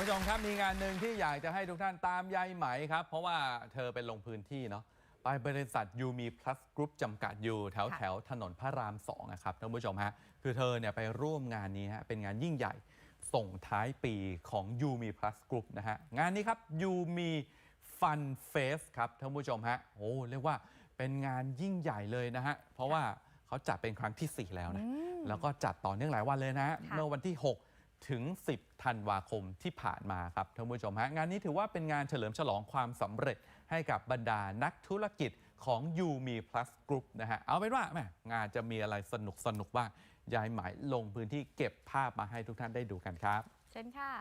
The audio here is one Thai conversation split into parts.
านผู้ชมครับมีงานหนึ่งที่อยากจะให้ทุกท่านตามยายไหมครับ เพราะว่าเธอเป็นลงพื้นที่เนาะไปบริษัทยูมีพลัสกรุ๊ปจำกัดอยู่แถวค่ะแถวถนนพระรามสองนะครับท่านผู้ชมฮะคือเธอเนี่ยไปร่วมงานนี้ฮะเป็นงานยิ่งใหญ่ส่งท้ายปีของยูมีพลัสกรุ๊ปนะฮะงานนี้ครับยูมีฟันเฟสครับท่านผู้ชมฮะโอ้เรียกว่าเป็นงานยิ่งใหญ่เลยนะฮะเพราะว่าเขาจัดเป็นครั้งที่ 4 แล้วนะแล้วก็จัดต่อเนื่องหลายวันเลยนะฮะค่ะเมื่อวันที่ 6 ถึง 10 ธันวาคมที่ผ่านมาครับท่านผู้ชมฮะงานนี้ถือว่าเป็นงานเฉลิมฉลองความสำเร็จให้กับบรรดานักธุรกิจของยูมี Plus Group นะฮะ เอาเป็นว่าแหมงานจะมีอะไรสนุกสนุกบ้างยายหมายลงพื้นที่เก็บภาพมาให้ทุกท่านได้ดูกันครับ เช่นค่ะ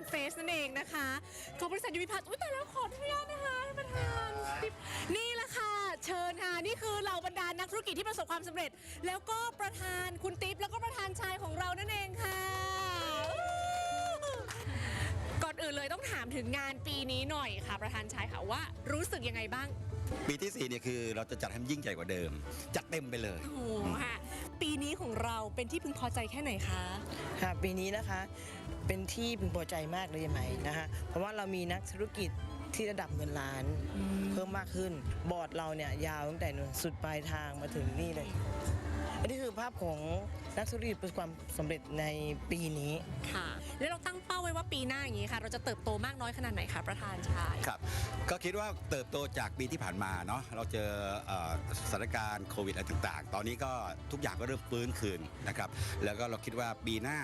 นเฟสนั่นเองนะคะของบริษัทยูมีพัทอุ้ยแต่แล้วขออนุญาตนะคะท่านประธานนี่แหละค่ะเชิญค่ะนี่คือเหล่าบรรดานักธุรกิจที่ประสบความสำเร็จ แล้วก็ประธานคุณติ๊บแล้วก็ประธานชายของเรานั่นเองค่ะก่อนอื่นเลยต้องถามถึงงานปีนี้หน่อยค่ะ ประธานชายค่ะว่ารู้สึกยังไงบ้าง ปีที่ 4 เนี่ยคือเราจะจัดให้มันยิ่งใหญ่กว่าเดิม จัดเต็มไปเลย โอ้โหค่ะปีนี้ของเราเป็นที่พึงพอใจแค่ไหนคะ ค่ะปีนี้นะคะเป็นที่พึงพอใจมากเลยไหมนะคะเพราะว่าเรามีนักธุรกิจที่ระดับเงินล้าน เพิ่มมากขึ้น บอร์ดเราเนี่ยยาวตั้งแต่นู่นสุดปลายทางมาถึงนี่เลย อันนี้คือภาพของนักธุรกิจประสบความสำเร็จในปีนี้ ค่ะ แล้วเราตั้งเป้าไว้ว่าปีหน้าอย่างนี้ค่ะ เราจะเติบโตมากน้อยขนาดไหนคะประธานชาย ครับ ก็คิดว่าเติบโตจากปีที่ผ่านมาเนาะเราเจอเอ่อสถานการณ์โควิดอะไรต่างๆ ตอนนี้ก็ทุกอย่างก็เริ่มฟื้นคืนนะครับ แล้วก็เราคิดว่าปีหน้า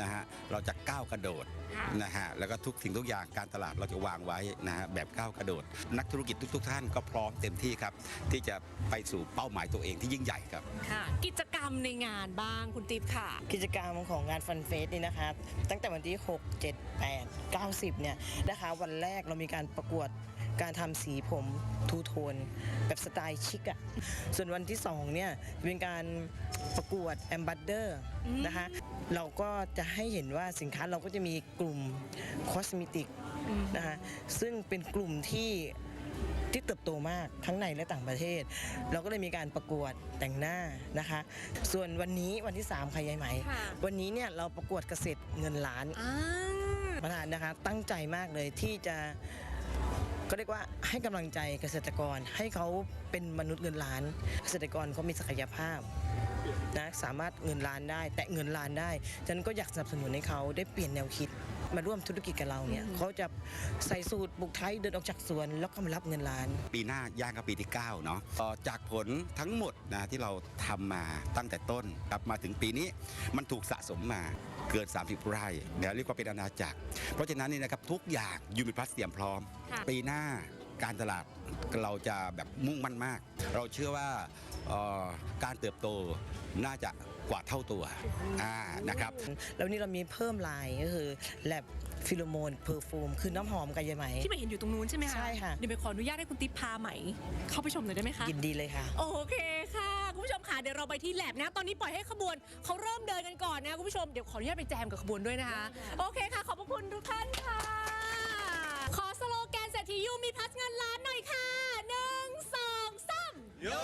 นะฮะเราจะก้าวกระโดดค่ะนะฮะแล้วก็ทุกสิ่งทุกอย่างการตลาดเราจะวางไว้นะฮะแบบก้าวกระโดด นักธุรกิจทุก ๆ ท่านก็พร้อมเต็มที่ครับ ที่จะไปสู่เป้าหมายตัวเองที่ยิ่งใหญ่ครับค่ะกิจกรรมในงานบ้างคุณติ๊บค่ะ กิจกรรมของงานฟันเฟสนี่นะคะตั้งแต่วันที่ 6 7 8 90เนี่ยนะคะวันแรกเรามีการประกวด การทำสีผมทูโทน แบบสไตล์ชิคอะส่วนวันที่2เนี่ยเป็นการประกวดแอมบัตเดอร์นะคะเราก็จะให้เห็นว่าสินค้าเราก็จะมีกลุ่มคอสเมติกนะคะซึ่งเป็นกลุ่มที่ที่เติบโตมากทั้งในและต่างประเทศ เราก็เลยมีการประกวดแต่งหน้านะคะ ส่วนวันนี้วันที่3ใครยายไหมค่ะวันนี้เนี่ยเราประกวดเกษตรเงินล้านอ่าประธานนะคะตั้งใจมากเลยที่จะ ก็เรียกว่าให้กำลังใจเกษตรกรให้เขาเป็นมนุษย์เงินล้าน เกษตรกรเขามีศักยภาพนะสามารถเงินล้านได้ แต่เงินล้านได้ฉันก็อยากสนับสนุนให้เขาได้เปลี่ยนแนวคิด มาร่วมธุรกิจกับเราเนี่ยเขาจะใส่สูตรบุกไทยเดินออกจากสวน แล้วก็มารับเงินล้าน ปีหน้าย่างกับปีที่ 9 เนาะเอ่อจากผลทั้งหมดนะที่เราทำมาตั้งแต่ต้นกลับมาถึงปีนี้มันถูกสะสมมาเกิน 30 ไร่นะเรียกว่าเป็นอาณาจักร เพราะฉะนั้นนี่นะครับทุกอย่างยูมิพลัสเตรียมพร้อมค่ะปีหน้าการตลาดเราจะแบบมุ่งมั่นมาก เราเชื่อว่าเอ่อการเติบโตน่าจะก ว่าเท่าตัวอ่านะครับแล้วนี่เรามีเพิ่มลายก็คือแลบฟิโลโมนเพอร์ฟูมคือน้ำหอมกันยายไหม ที่ไปเห็นอยู่ตรงนู้นใช่ไหมคะใช่ค่ะ เดี๋ยวไปขออนุญาตให้คุณติ๊บพาใหม่เข้าไปชมหน่อยได้ไหมคะยินดีเลยค่ะ โอเคค่ะ คุณผู้ชมค่ะเดี๋ยวเราไปที่แลบนะ ตอนนี้ปล่อยให้ขบวนเขาเริ่มเดินกันก่อนนะคุณผู้ชมเดี๋ยวขออนุญาตไปแจมกับขบวนด้วยนะคะ โอเคค่ะ ขอบพระคุณทุกท่านค่ะ ขอสโลแกนเศรษฐียูมีพลัสเงินล้านหน่อยค่ะหนึ่งสองสามแล้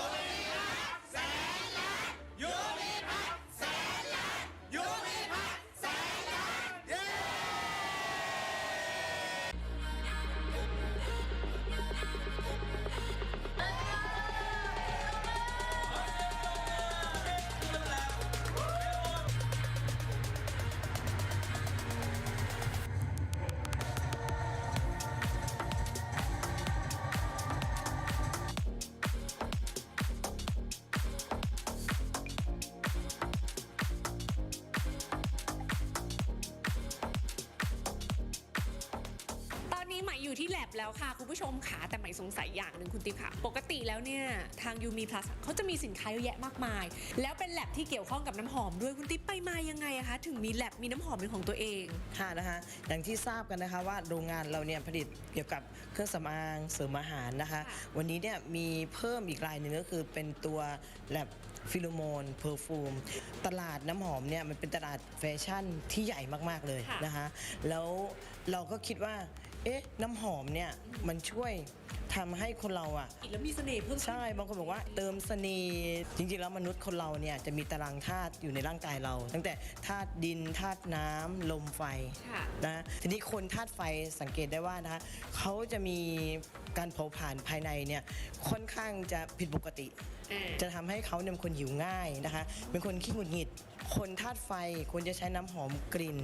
วค่ะ คุณผู้ชมค่ะแต่ใหม่สงสัยอย่างหนึ่งคุณติ๊บค่ะ ปกติแล้วเนี่ย ทางยูมีพลัสเขาจะมีสินค้าเยอะแยะมากมาย แล้วเป็นแลบที่เกี่ยวข้องกับน้ำหอมด้วยคุณติ๊บไปมายังไงอะคะ ถึงมีแลบมีน้ำหอมเป็นของตัวเองค่ะนะคะ อย่างที่ทราบกันนะคะว่าโรงงานเราเนี่ยผลิตเกี่ยวกับเครื่องสำอางเสริมอาหารนะคะค่ะวันนี้เนี่ยมีเพิ่มอีกรายหนึ่งก็คือเป็นตัวแลบฟิโลโมนเพอร์ฟูมตลาดน้ำหอมเนี่ยมันเป็นตลาดแฟชั่นที่ใหญ่มาก ๆ เลยนะคะ แล้วเราก็คิดว่า เอ๊ะ น้ำหอมเนี่ยมันช่วยทำให้คนเราอะอีกแล้วมีเสน่ห์เพิ่มขึ้นใช่บางคนบอกว่าเติมเสน่ห์จริงๆแล้วมนุษย์คนเราเนี่ยจะมีตารางธาตุอยู่ในร่างกายเรา ตั้งแต่ธาตุดินธาตุน้ำลมไฟค่ะ นะทีนี้คนธาตุไฟสังเกตได้ว่านะคะเขาจะมีการเผาผลาญภายในเนี่ยค่อนข้างจะผิดปกติ อ่า จะทำให้เขาเนี่ยเป็นคนหิวง่ายนะคะ เป็นคนขี้หงุดหงิด คนธาตุไฟควรจะใช้น้ำหอมกลิ่น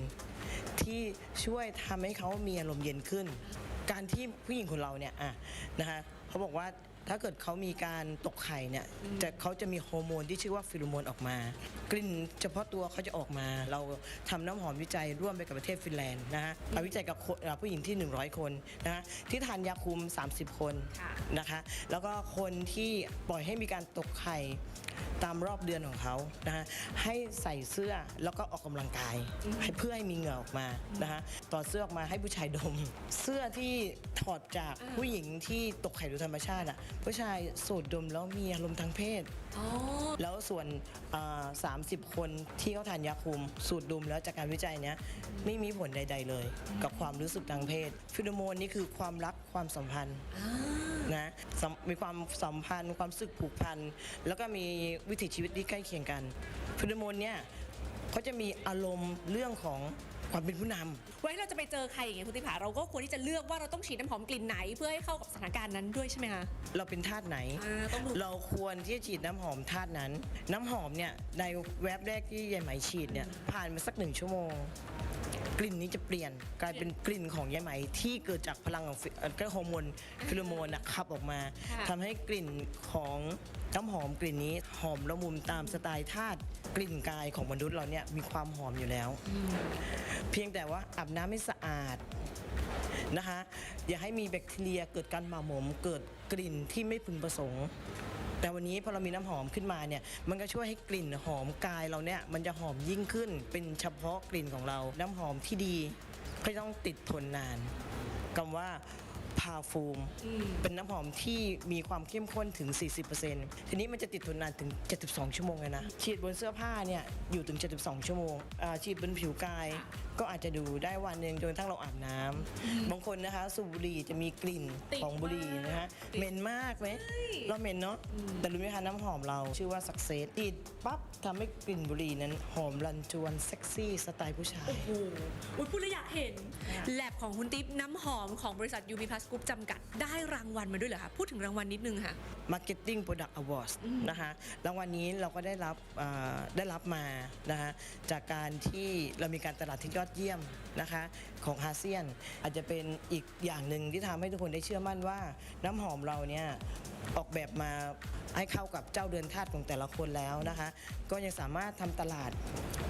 ที่ช่วยทำให้เขามีอารมณ์เย็นขึ้น การที่ผู้หญิงคนเราเนี่ยอะนะคะเขาบอกว่า ถ้าเกิดเขามีการตกไข่เนี่ยจะเขาจะมีฮอร์โมนที่ชื่อว่าฟิโลโมนออกมา กลิ่นเฉพาะตัวเขาจะออกมา เราทำน้ำหอมวิจัยร่วมไปกับประเทศฟินแลนด์นะฮะเอาวิจัยกับคนเอ่อผู้หญิงที่ 100 คนนะฮะที่ทานยาคุม 30 คนค่ะนะคะแล้วก็คนที่ปล่อยให้มีการตกไข่ตามรอบเดือนของเขานะฮะให้ใส่เสื้อแล้วก็ออกกำลังกาย ให้เพื่อให้มีเหงื่อออกมานะฮะต่อดเสื้อออกมาให้ผู้ชายดม เสื้อที่ถอดจากผู้หญิงที่ตกไข่โดยธรรมชาติอะผู้ชายสูดดมแล้วมีอารมณ์ทางเพศ อ๋อ แล้วส่วนอ่า30 คนที่เขาทานยาคุม สูดดมแล้วจากการวิจัยเนี้ยไม่มีผลใด ๆ เลย กับความรู้สึกทางเพศ ฟิโลโมนนี่คือความรักความสัมพันธ์นะสัมมีความสัมพันธ์ ความรู้สึกผูกพันแล้วก็มีวิถีชีวิตที่ใกล้เคียงกัน ฟิโลโมนเนี่ยเขาจะมีอารมณ์เรื่องของ ความเป็นผู้นำไว้เราจะไปเจอใครอย่างเงี้ยคุณติผาเราก็ควรที่จะเลือกว่าเราต้องฉีดน้ำหอมกลิ่นไหนเพื่อให้เข้ากับสถานการณ์นั้นด้วยใช่ไหมคะ เราเป็นธาตุไหน อ่าต้องดูเราควรที่จะฉีดน้ำหอมธาตุนั้น น้ำหอมเนี่ยในแวบแรกที่ยายไหมฉีดเนี่ยผ่านมาสักหนึ่งชั่วโมง กลิ่นนี้จะเปลี่ยนกลายเป็นกลิ่นของยายไหมที่เกิดจากพลังของฟิเอ่อก็ฮอร์โมนฟิโลโมนนะขับออกมาค่ะ ทำให้กลิ่นของน้ำหอมกลิ่นนี้หอมละมุนตามสไตล์ธาตุกลิ่นกายของมนุษย์เราเนี่ยมีความหอมอยู่แล้ว เพียงแต่ว่าอาบน้ำให้สะอาดนะคะอย่าให้มีแบคทีเรียเกิดการหมาหมมเกิดกลิ่นที่ไม่พึงประสงค์ แต่วันนี้พอเรามีน้ำหอมขึ้นมาเนี่ยมันก็ช่วยให้กลิ่นหอมกายเราเนี่ยมันจะหอมยิ่งขึ้นเป็นเฉพาะกลิ่นของเรา น้ำหอมที่ดีก็ต้องติดทนนานคำว่าพาฟูมเป็นน้ำหอมที่มีความเข้มข้นถึง 40%ทีนี้มันจะติดทนนานถึง 72 ชั่วโมงเลยนะ ฉีดบนเสื้อผ้าเนี่ยอยู่ถึง 72 ชั่วโมงอ่าฉีดบนผิวกายก็อาจจะดูได้วันหนึ่งจนกระทั่งเราอาบน้ำบางคนนะคะ สูบบุหรี่จะมีกลิ่นติดของบุหรี่นะฮะติดเหม็นมากไหมเราเหม็นเนาะแต่รู้ไหมคะน้ำหอมเราชื่อว่าสักเซสฉีดปั๊บทำให้กลิ่นบุหรี่นั้นหอมรันจวนเซ็กซี่สไตล์ผู้ชาย โอ้โหอุ๊ยพูดแล้วอยากเห็น แลบของคุณติ๊บน้ำหอมของบริษัทยูมีพลัสกรุ๊ปจำกัดได้รางวัลมาด้วยเหรอคะ พูดถึงรางวัลนิดนึงค่ะ Marketing Product Awards นะคะรางวัลนี้เราก็ได้รับอ่าได้รับมานะคะจากการที่เรามีการตลาดที่ยอดเยี่ยมนะคะของอาเซียน อาจจะเป็นอีกอย่างหนึ่งที่ทำให้ทุกคนได้เชื่อมั่นว่า น้ำหอมเราเนี่ยออกแบบมาให้เข้ากับเจ้าเดือนธาตุของแต่ละคนแล้วนะคะ ก็ยังสามารถทำตลาด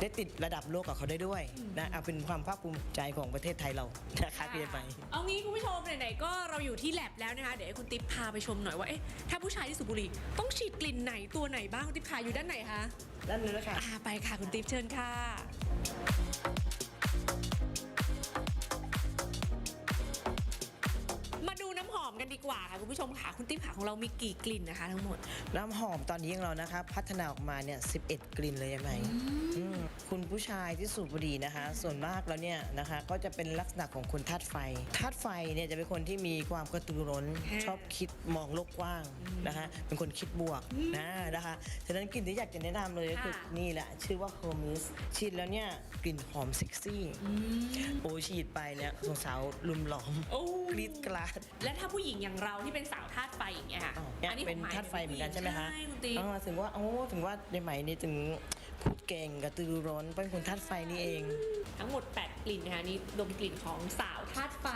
ได้ติดระดับโลกกับเขาได้ด้วยนะเอาเป็นความภาคภูมิใจของประเทศไทยเรานะคะพี่ไป เอางี้คุณผู้ชมไหนๆก็เราอยู่ที่แลบแล้วนะคะ เดี๋ยวให้คุณติ๊บพาไปชมหน่อยว่าเอ๊ะถ้าผู้ชายที่สูบบุหรี่ต้องฉีดกลิ่นไหนตัวไหนบ้างคุณติ๊บขาอยู่ด้านไหนคะด้านนี้เลยค่ะอ่าไปค่ะคุณติ๊บเชิญค่ะ อมกันดีกว่าค่ะคุณผู้ชมค่ะคุณติ๊บขาของเรามีกี่กลิ่นนะคะ ทั้งหมด น้ำหอมตอนนี้ของเรานะคะ พัฒนาออกมาเนี่ย11 กลิ่นเลยใช่ไหมอืมคุณผู้ชายที่สูบบุหรี่นะคะ ส่วนมากแล้วเนี่ยนะคะ ก็จะเป็นลักษณะของคนธาตุไฟธาตุไฟเนี่ยจะเป็นคนที่มีความกระตือร้น ค่ะชอบคิดมองโลกกว้างนะคะ เป็นคนคิดบวกนะนะคะฉะนั้นกลิ่นที่อยากจะแนะนำเลยก็คือค่ะ นี่แหละ ชื่อว่า Hermes ฉีดแล้วเนี่ยกลิ่นหอมเซ็กซี่โอ้ฉีดไปเนี่ยสาวๆลุมหลอมโอ้กรีดกราด และถ้าผู้หญิงอย่างเราที่เป็นสาวธาตุไฟอย่างเงี้ยค่ะเนี่ยอันนี้เป็นผมหมยธาตุไฟเหมือนกันใช่ไหมคะใช่คุณติ๊บอ๋อถึงว่าโอ้ถึงว่าในไหมนี่ถึงพูดเก่งกระตือรือร้นเป็นคนธาตุไฟนี่เอง ทั้งหมด 8 กลิ่นนะคะนี่ดมกลิ่นของสาวธาตุไฟ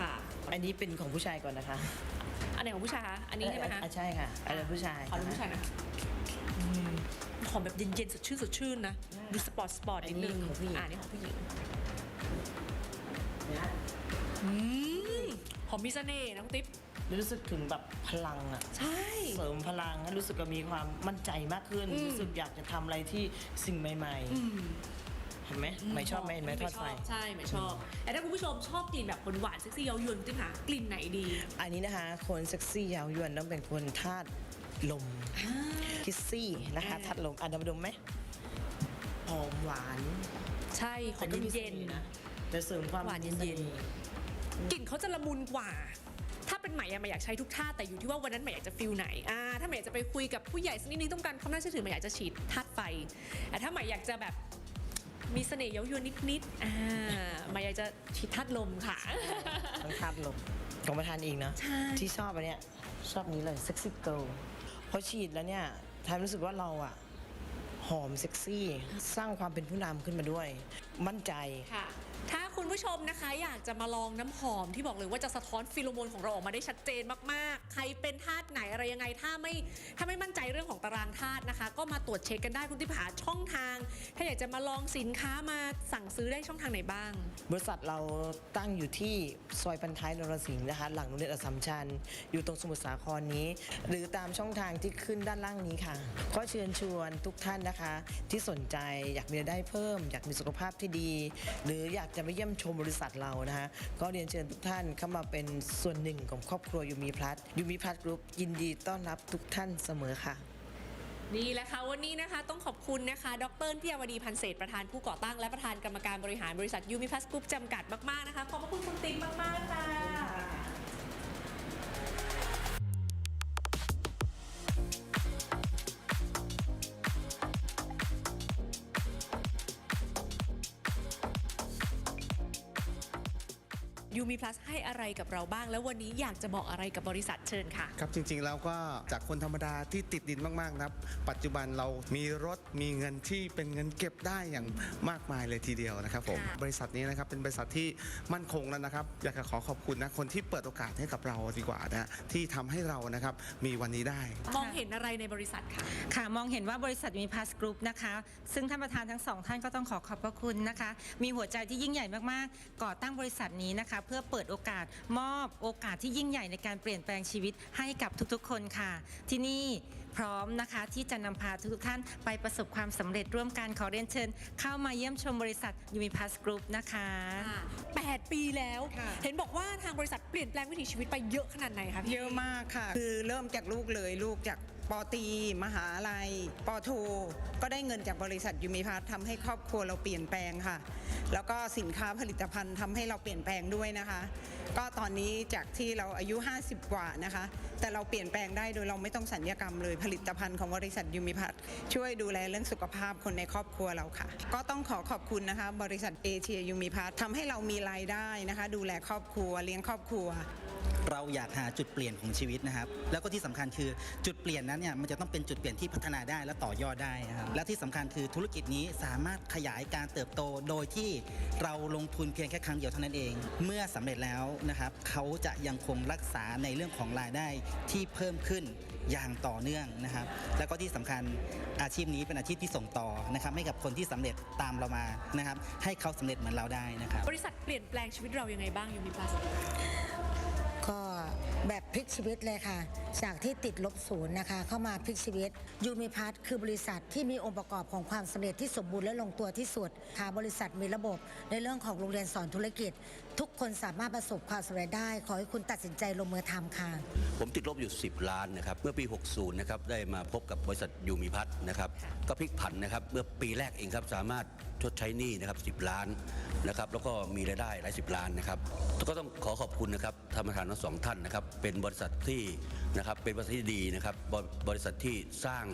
ค่ะ อันนี้เป็นของผู้ชายก่อนนะคะ อันไหนของผู้ชายคะอันนี้ใช่ไหมคะอ่าใช่ค่ะอันนี้ผู้ชายขอดูผู้ชายนะอืมหอมแบบเย็นๆสดชื่นสดชื่นนะดูสปอร์ตสปอร์ตนิดนึงอันนี้ของผู้หญิงอ่านี่ของผู้หญิงเนี่ยอืม หอมมีเสน่ห์นะคุณติ๊บ รู้สึกถึงแบบพลังอะใช่ เสริมพลังให้รู้สึกว่ามีความมั่นใจมากขึ้น อืม รู้สึกอยากจะทำอะไรที่สิ่งใหม่ อืม ๆ เห็นไหมไม่ชอบไหมเห็นไหมทอดไฟ ชบใช่ไม่ชอบ แต่ถ้าคุณผู้ชมชอบกลิ่นแบบหวานๆเซ็กซี่เย้ายวนคุณติ๊บหากลิ่นไหนดีอันนี้นะคะ คนเซ็กซี่ยาวยวนต้องเป็นคนธาตุลมคิสซี่นะคะอ่า ธาตุลมอะดมดมไหมหอมหวานใช่หอมแต่ก็มีเย็นสน่ห์นะแต่เสริมความหวานเย็นๆสห์ๆ กลิ่นเขาจะละมุนกว่า ถ้าเป็นใหม่อะใหม่อยากใช้ทุกท่าแต่อยู่ที่ว่าวันนั้นใหม่อยากจะฟิลไหนอ่าถ้าใหม่อยากจะไปคุยกับผู้ใหญ่สักนิดนึงต้องการความน่าเชื่อถือใหม่อยากจะฉีดธาตุไฟแต่ถ้าใหม่อยากจะแบบมีเสน่ห์เย้ายวนนิดๆอ่าใหม่อยากจะฉีดธาตุลมค่ะ ต้องธาตุลมของประธานเองเนาะใช่ ที่ชอบอันเนี้ยชอบนี้เลยเซ็กซี่เกิลพอฉีดแล้วเนี่ยทำรู้สึกว่าเราอะหอมเซ็กซี่ สร้างความเป็นผู้นำขึ้นมาด้วย มั่นใจ ค่ะ ถ้าคุณผู้ชมนะคะอยากจะมาลองน้ำหอมที่บอกเลยว่าจะสะท้อนฟิโลโมนของเราออกมาได้ชัดเจนมากๆ ใครเป็นธาตุไหนอะไรยังไงถ้าไม่ถ้าไม่มั่นใจเรื่องของตารางธาตุนะคะ ก็มาตรวจเช็คกันได้คุณที่ผาช่องทาง ถ้าอยากจะมาลองสินค้ามาสั่งซื้อได้ช่องทางไหนบ้าง บริษัทเราตั้งอยู่ที่ซอยพันท้ายนรสิงห์นะคะ หลังโรงเรียนอัสสัมชัญอยู่ตรงสมุทรสาครนี้ หรือตามช่องทางที่ขึ้นด้านล่างนี้ค่ะก็เชิญชวนทุกท่านนะคะ ที่สนใจอยากมีรายได้เพิ่ม อยากมีสุขภาพที่ดี หรืออยากจะมาเยี่ยมชมบริษัทเรานะคะก็เรียนเชิญทุกท่านเข้ามาเป็นส่วนหนึ่งของครอบครัวยูมีพลัสยูมีพลัสกรุ๊ปยินดีต้อนรับทุกท่านเสมอค่ะ นี่แหละค่ะวันนี้นะคะต้องขอบคุณนะคะ ดรพิยาวดีพันเศษประธานผู้ก่อตั้งและประธานกรรมการบริหารบริษัทยูมิพัสกรุ๊ปจำกัดมากๆนะคะ ขอบพระคุณคุณติ๊กมากๆค่ะ ยูมีพลัสให้อะไรกับเราบ้าง แล้ววันนี้อยากจะบอกอะไรกับบริษัทเชิญค่ะ ครับจริงๆแล้วก็จากคนธรรมดาที่ติดดินมากๆนะครับ ปัจจุบันเรามีรถมีเงินที่เป็นเงินเก็บได้อย่างมากมายเลยทีเดียวนะครับผมค่ะ บริษัทนี้นะครับเป็นบริษัทที่มั่นคงแล้วนะครับ อยากจะขอขอบคุณนะคนที่เปิดโอกาสให้กับเราดีกว่านะฮะที่ทำให้เรานะครับมีวันนี้ได้ มองเห็นอะไรในบริษัทค่ะ ค่ะมองเห็นว่าบริษัทมีพัสกรุ๊ปนะคะ ซึ่งท่านประธานทั้งสองท่านก็ต้องขอขอบพระคุณนะคะ มีหัวใจที่ยิ่งใหญ่มากๆ ก่อตั้งบริษัทนี้นะคะเพื่อเปิดโอกาสมอบโอกาสที่ยิ่งใหญ่ในการเปลี่ยนแปลงชีวิตให้กับทุกๆ คนค่ะ ที่นี่พร้อมนะคะที่จะนำพาทุกๆท่านไปประสบความสำเร็จร่วมกันขอเรียนเชิญ เข้ามาเยี่ยมชมบริษัทยูมิพัสกรุ๊ปนะคะ 8 ปีแล้ว ค่ะ เห็นบอกว่าทางบริษัทเปลี่ยนแปลงวิถีชีวิตไปเยอะขนาดไหนคะพี่ เยอะมากค่ะ คือเริ่มจากลูกเลยลูกจาก ปอตี มหาลัย ปอโท ก็ได้เงินจากบริษัทยูมิพัททำให้ครอบครัวเราเปลี่ยนแปลงค่ะ แล้วก็สินค้าผลิตภัณฑ์ทำให้เราเปลี่ยนแปลงด้วยนะคะ ก็ตอนนี้จากที่เราอายุ 50 กว่านะคะ แต่เราเปลี่ยนแปลงได้โดยเราไม่ต้องสัญญกรรมเลยผลิตภัณฑ์ของบริษัทยูมิพัทช่วยดูแลเรื่องสุขภาพคนในครอบครัวเราค่ะ ก็ต้องขอขอบคุณนะคะ บริษัทเอเชียยูมิพัททำให้เรามีรายได้นะคะ ดูแลครอบครัวเลี้ยงครอบครัว เราอยากหาจุดเปลี่ยนของชีวิตนะครับ แล้วก็ที่สำคัญคือจุดเปลี่ยนนั้นเนี่ยมันจะต้องเป็นจุดเปลี่ยนที่พัฒนาได้และต่อยอดได้นะครับและที่สำคัญคือธุรกิจนี้สามารถขยายการเติบโตโดยที่เราลงทุนเพียงแค่ครั้งเดียวเท่านั้นเอง เมื่อสำเร็จแล้วนะครับเขาจะยังคงรักษาในเรื่องของรายได้ที่เพิ่มขึ้นอย่างต่อเนื่องนะครับ แล้วก็ที่สำคัญอาชีพนี้เป็นอาชีพที่ส่งต่อนะครับให้กับคนที่สำเร็จตามเรามานะครับให้เขาสำเร็จเหมือนเราได้นะครับบริษัทเปลี่ยนแปลงชีวิตเรายังไงบ้างยูมิพลัส แบบพลิกชีวิตเลยค่ะ จากที่ติดลบศูนย์นะคะ เข้ามาพลิกชีวิตยูมิพัทคือบริษัทที่มีองค์ประกอบของความสำเร็จที่สมบูรณ์และลงตัวที่สุดค่ะบริษัทมีระบบในเรื่องของโรงเรียนสอนธุรกิจ ทุกคนสามารถประสบความสำเร็จได้ ขอให้คุณตัดสินใจลงมือทำค่ะ ผมติดลบอยู่ 10 ล้านนะครับ เมื่อปี 60 นะครับ ได้มาพบกับบริษัทยูมีพัฒน์นะครับ ก็พลิกผันนะครับ เมื่อปีแรกเองครับ สามารถชดใช้หนี้นะครับ 10 ล้านนะครับ แล้วก็มีรายได้หลายสิบล้านนะครับ ก็ต้องขอขอบคุณนะครับท่านประธานทั้งสองท่านนะครับ เป็นบริษัทที่นะครับเป็นบริษัทที่ดีนะครับบริบริษัทที่สร้าง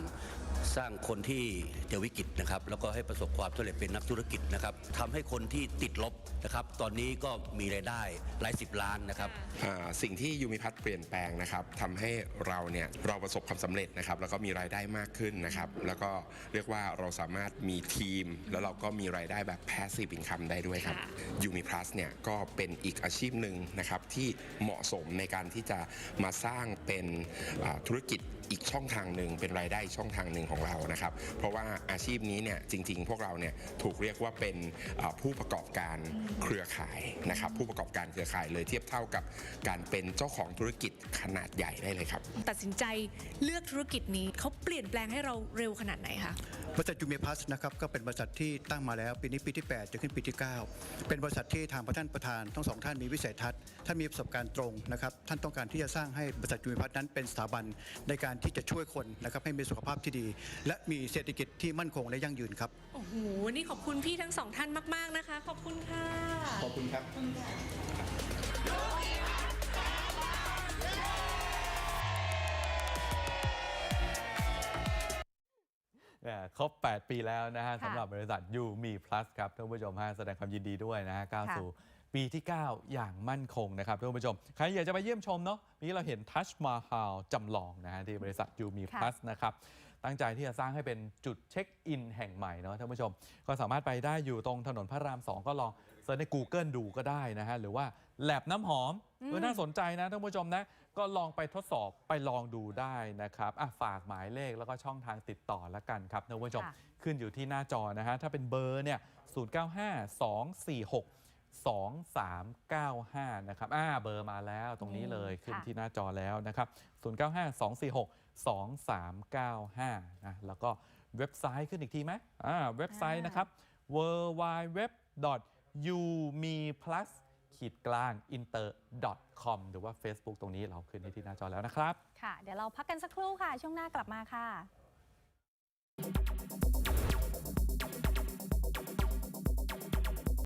สร้างคนที่เจอวิกฤตนะครับแล้วก็ให้ประสบความสำเร็จเป็นนักธุรกิจนะครับทำให้คนที่ติดลบนะครับตอนนี้ก็มีรายได้หลายสิบล้านนะครับ อ่าสิ่งที่ยูมิพัฒน์เปลี่ยนแปลงนะครับทำให้เราเนี่ยเราประสบความสำเร็จนะครับ แล้วก็มีรายได้มากขึ้นนะครับ แล้วก็เรียกว่าเราสามารถมีทีม แล้วเราก็มีรายได้แบบ passive income ได้ด้วยครับค่ะ ยูมิพลัสเนี่ยก็เป็นอีกอาชีพหนึ่งนะครับที่เหมาะสมในการที่จะมาสร้างเป็นเป็นอ่าธุรกิจอีกช่องทางหนึ่งเป็นรายได้อีกช่องทางหนึ่งของเรานะครับ เพราะว่าอาชีพนี้เนี่ยจริง ๆ พวกเราเนี่ยถูกเรียกว่าเป็นอ่าผู้ประกอบการเครือข่ายนะครับ ผู้ประกอบการเครือข่ายเลยเทียบเท่ากับการเป็นเจ้าของธุรกิจขนาดใหญ่ได้เลยครับ ตัดสินใจเลือกธุรกิจนี้เขาเปลี่ยนแปลงให้เราเร็วขนาดไหนคะบริษัทยูเมพัสนะครับก็เป็นบริษัทที่ตั้งมาแล้วปีนี้ปีที่ 8 จะขึ้นปีที่ 9 เป็นบริษัทที่ทางประธานประธานทั้งสองท่านมีวิสัยทัศน์ท่านมีประสบการณ์ตรงนะครับท่านต้องการที่จะสร้างให้บริษัทยูเมพัสนั้นเป็นสถาบันในการที่จะช่วยคนนะครับให้มีสุขภาพที่ดี และมีเศรษฐกิจที่มั่นคงและยั่งยืนครับ โอ้โห นี่ขอบคุณพี่ทั้งสองท่านมาก ๆ นะคะ ขอบคุณค่ะ ขอบคุณครับเนี่ยครบ 8 ปีแล้วนะฮะค่ะสำหรับบริษัทยูมี plus ครับท่านผู้ชมฮะแสดงความยินดีด้วยนะฮะก้าวค่ะสู่ ปีที่ 9 อย่างมั่นคงนะครับท่านผู้ชม ใครอยากจะไปเยี่ยมชมเนาะนี่เราเห็นทัชมาฮาลจำลองนะฮะที่บริษัทยูมีค่ะ plus นะครับ ตั้งใจที่จะสร้างให้เป็นจุดเช็คอินแห่งใหม่เนาะท่านผู้ชม ก็สามารถไปได้อยู่ตรงถนนพระราม 2 ก็ลองเซิร์ชใน Google ดูก็ได้นะฮะหรือว่าแลบน้ำหอมอืมเออน่าสนใจนะท่านผู้ชมนะ ก็ลองไปทดสอบไปลองดูได้นะครับอะฝากหมายเลขแล้วก็ช่องทางติดต่อละกันครับท่านผู้ชมค่ะ ขึ้นอยู่ที่หน้าจอนะฮะถ้าเป็นเบอร์เนี่ย095246 2395 นะครับอ่าเบอร์มาแล้วตรงนี้เลยขึ้นค่ะที่หน้าจอแล้วนะครับ 095246 2395 นะ แล้วก็เว็บไซต์ขึ้นอีกทีไหมอ่าเว็บไซต์นะครับ w w w u m i p l u s ขีดกลาง inter com หรือว่า Facebook ตรงนี้เราขึ้นให้ที่หน้าจอแล้วนะครับ ค่ะ เดี๋ยวเราพักกันสักครู่ค่ะ ช่วงหน้ากลับมาค่ะ